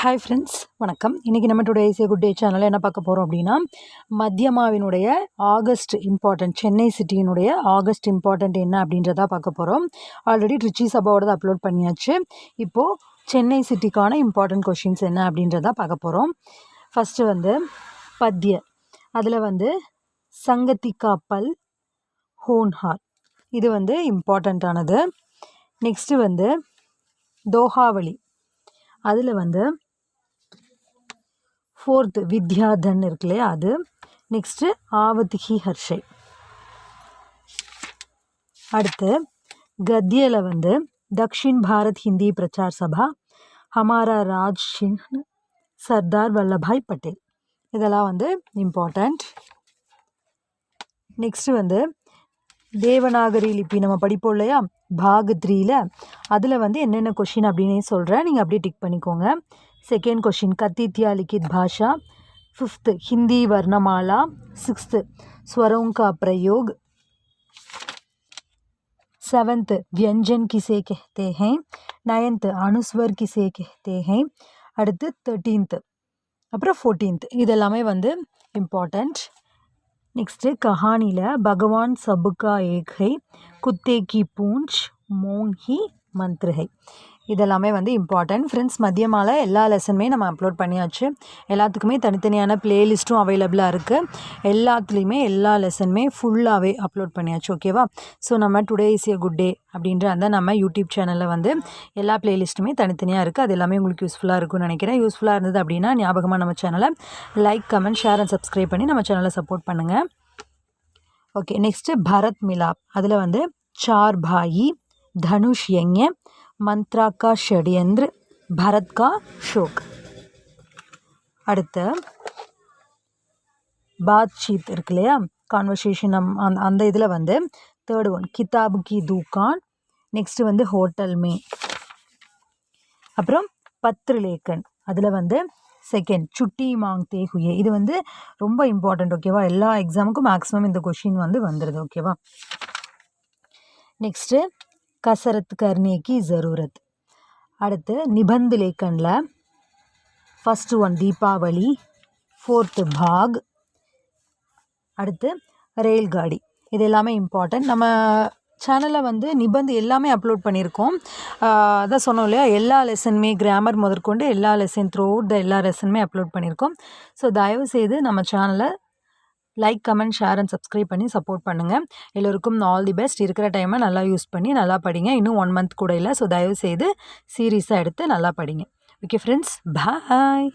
Hi friends வணக்கம். இன்றைக்கி நம்ம டுடே ஏசிய குட் டே சேனலில் என்ன பார்க்க போகிறோம் அப்படின்னா மத்தியமாவினுடைய ஆகஸ்ட் இம்பார்ட்டன்ட் சென்னை சிட்டியினுடைய ஆகஸ்ட் இம்பார்ட்டன்ட் என்ன அப்படின்றத பார்க்க போகிறோம் ஆல்ரெடி ரிச்சி சபாவோட அப்லோட் பண்ணியாச்சு. இப்போது சென்னை சிட்டிக்கான இம்பார்ட்டன்ட் கொஷின்ஸ் என்ன அப்படின்றத பார்க்க போகிறோம் ஃபஸ்ட்டு வந்து பத்ய. அதில் வந்து சங்கத்தி காப்பல் ஹோன்ஹார். இது வந்து இம்பார்ட்டண்ட்டானது நெக்ஸ்ட்டு வந்து தோஹாவளி. அதில் வந்து ஃபோர்த்து வித்யாதன் இருக்கு இல்லையா அது. நெக்ஸ்ட்டு ஆவதிகி ஹர்ஷை அடுத்து கத்தியில் வந்து தக்ஷின் பாரத் ஹிந்தி பிரச்சார் சபா ஹமாரா ராஜ் சிங் சர்தார் வல்லபாய் பட்டேல் இதெல்லாம் வந்து இம்பார்ட்டண்ட் நெக்ஸ்ட்டு வந்து தேவநாகரி லிபி நம்ம படிப்போம் இல்லையா? பாக் த்ரீல அதில் வந்து என்னென்ன கொஷின் அப்படின்னு சொல்கிறேன் நீங்கள் அப்படியே டிக் பண்ணிக்கோங்க. செகண்ட் கொஷின் ಕತ್ತಿತ್ಯ ಲಿಖಿತ್ பாஷா ஃபிஃப்த்து ஹிந்தி வர்ணமாலா சிக்ஸ்த்து ஸ்வரோங்கா பிரயோக் செவன்த்து व्यंजन किसे कहते हैं नाइन्थ அணுஸ்வர் கிசே कहते हैं அடுத்து தேர்ட்டீன்த்து அப்புறம் ஃபோர்டீன்த் இதெல்லாமே வந்து இம்பார்ட்டண்ட் நெக்ஸ்ட்டு கஹானியில் பகவான் சபுகா ஏகை குத்தேகி பூஞ்ச் மோங்கி மந்த்ருகை. இதெல்லாமே வந்து இம்பார்ட்டன்ட் ஃப்ரெண்ட்ஸ் மதியமால் எல்லா லெசனுமே நம்ம அப்லோட் பண்ணியாச்சு. எல்லாத்துக்குமே தனித்தனியான பிளேலிஸ்ட்டும் அவைலபிளாக இருக்குது எல்லாத்துலேயுமே எல்லா லெசனுமே ஃபுல்லாகவே அப்லோட் பண்ணியாச்சு ஓகேவா ஸோ நம்ம today is a good day அப்படின்ற அந்த நம்ம யூடியூப் சேனலில் வந்து எல்லா பிளேலிஸ்ட்டுமே தனித்தனியாக இருக்குது அது எல்லாமே உங்களுக்கு யூஸ்ஃபுல்லாக இருக்கும்னு நினைக்கிறேன். யூஸ்ஃபுல்லாக இருந்தது அப்படின்னா ஞாபகமாக நம்ம சேனலை like comment share and subscribe பண்ணி நம்ம சேனலை சப்போர்ட் பண்ணுங்கள் ஓகே நெக்ஸ்ட்டு பரத் மிலாப். அதில் வந்து சார் பாயி தனுஷ் யங்க மந்த்ரா கா ஷடியந்திர பரத்கா ஷோக் அடுத்து பாத்ஷீத் இருக்கு இல்லையா கான்வர்சேஷன் அந்த அந்த இதில் வந்து தேர்ட் ஒன் கிதாபு கி தூக்கான் நெக்ஸ்ட்டு வந்து ஹோட்டல் மே அப்புறம் பத்ருலேக்கன் அதில் வந்து செகண்ட் சுட்டி மாங் ஹுயே இது வந்து ரொம்ப இம்பார்ட்டண்ட் ஓகேவா எல்லா எக்ஸாமுக்கும் மேக்ஸிமம் இந்த கொஷின் வந்து வந்துடுது ஓகேவா நெக்ஸ்ட்டு கசரத் கர்ணிக்கு கி ஜரூரத். அடுத்து நிபந்த் லேக்கனில் ஃபஸ்ட்டு ஒன் தீபாவளி ஃபோர்த்து பாக் அடுத்து ரயில்காடி. இது எல்லாமே இம்பார்ட்டன்ட் நம்ம சேனலில் வந்து நிபந்து எல்லாமே அப்லோட் பண்ணியிருக்கோம். அதான் சொன்னோம் இல்லையா? எல்லா லெசனுமே கிராமர் முதற்கொண்டு எல்லா லெசன் த்ரூ அவுட் த எல்லா லெசனுமே அப்லோட் பண்ணியிருக்கோம். ஸோ தயவுசெய்து நம்ம சேனலை like comment share and subscribe பண்ணி சப்போர்ட் பண்ணுங்கள் எல்லோருக்கும் ஆல் தி பெஸ்ட் இருக்கிற டைமை நல்லா யூஸ் பண்ணி நல்லா படிங்க. இன்னும் ஒன் மந்த் கூட இல்லை. ஸோ தயவுசெய்து சீரியஸாக எடுத்து நல்லா படிங்க. Okay friends bye